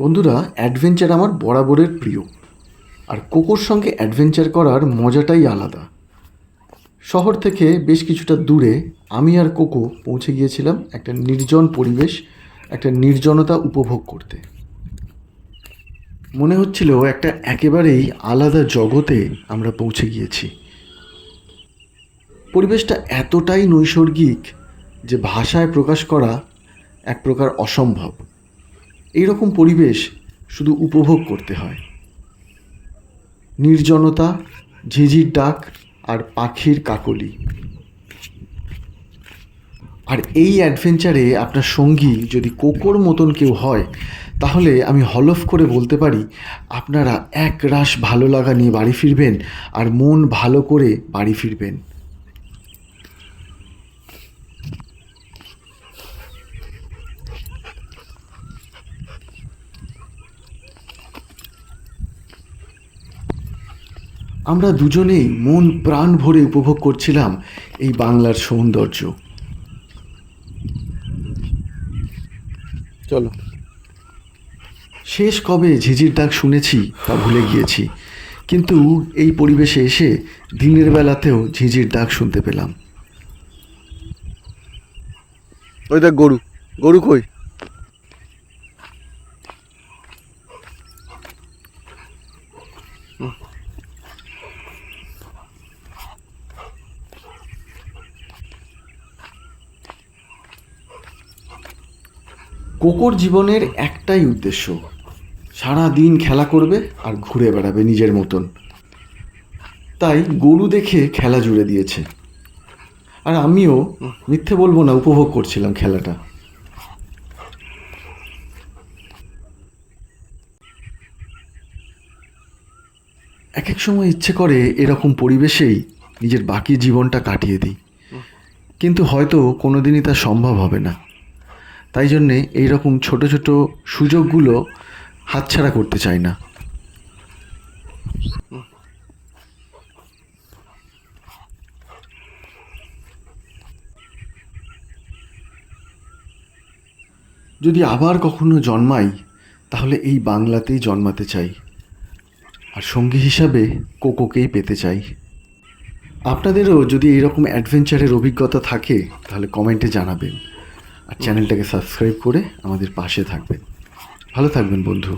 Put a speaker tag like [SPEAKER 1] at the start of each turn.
[SPEAKER 1] বন্ধুরা অ্যাডভেঞ্চার আমার বরাবরের প্রিয়। আর কোকোর সঙ্গে অ্যাডভেঞ্চার করার মজাটাই আলাদা। শহর থেকে বেশ কিছুটা দূরে আমি আর কোকো পৌঁছে গিয়েছিলাম একটা নির্জন পরিবেশ, একটা নির্জনতা উপভোগ করতে। মনে হচ্ছিল একটা একেবারেই আলাদা জগতে আমরা পৌঁছে গিয়েছি। পরিবেশটা এতটাই নৈসর্গিক যে ভাষায় প্রকাশ করা এক প্রকার অসম্ভব। এই রকম পরিবেশ শুধু উপভোগ করতে হয়। নির্জনতা, ঝিঝির ডাক আর পাখির কাকলি। আর এই অ্যাডভেঞ্চারে আপনার সঙ্গী যদি কোকোর মতন কেউ হয়, তাহলে আমি হলফ করে বলতে পারি, আপনারা এক রাশ ভালো লাগা নিয়ে বাড়ি ফিরবেন আর মন ভালো করে বাড়ি ফিরবেন। আমরা দুজনেই মন প্রাণ ভরে উপভোগ করছিলাম এই বাংলার সৌন্দর্য।
[SPEAKER 2] চলো।
[SPEAKER 1] শেষ কবে ঝিঝির ডাক শুনেছি তা ভুলে গিয়েছি, কিন্তু এই পরিবেশে এসে দিনের বেলাতেও ঝিঝির ডাক শুনতে পেলাম।
[SPEAKER 2] ওই দেখ গরু গরু কই?
[SPEAKER 1] কোকোর জীবনের একটাই উদ্দেশ্য সারা দিন খেলা করবে আর ঘুরে বেড়াবে নিজের মতন। তাই গরু দেখে খেলা জুড়ে দিয়েছে। আর আমিও মিথ্যে বলব না, উপভোগ করছিলাম খেলাটা। এক এক সময় ইচ্ছে করে এরকম পরিবেশেই নিজের বাকি জীবনটা কাটিয়ে দিই। কিন্তু হয়তো কোনোদিনই তা সম্ভব হবে না। তাই জন্যে এইরকম ছোট ছোট সুযোগগুলো হাতছাড়া করতে চাই না। যদি আবার কখনো জন্মাই, তাহলে এই বাংলাতেই জন্মাতে চাই। আর সঙ্গী হিসাবে কোকোকেই পেতে চাই। আপনাদেরও যদি এইরকম অ্যাডভেঞ্চারের অভিজ্ঞতা থাকে, তাহলে কমেন্টে জানাবেন। আর চ্যানেলটাকে সাবস্ক্রাইব করে আমাদের পাশে থাকবেন। ভালো থাকবেন বন্ধু।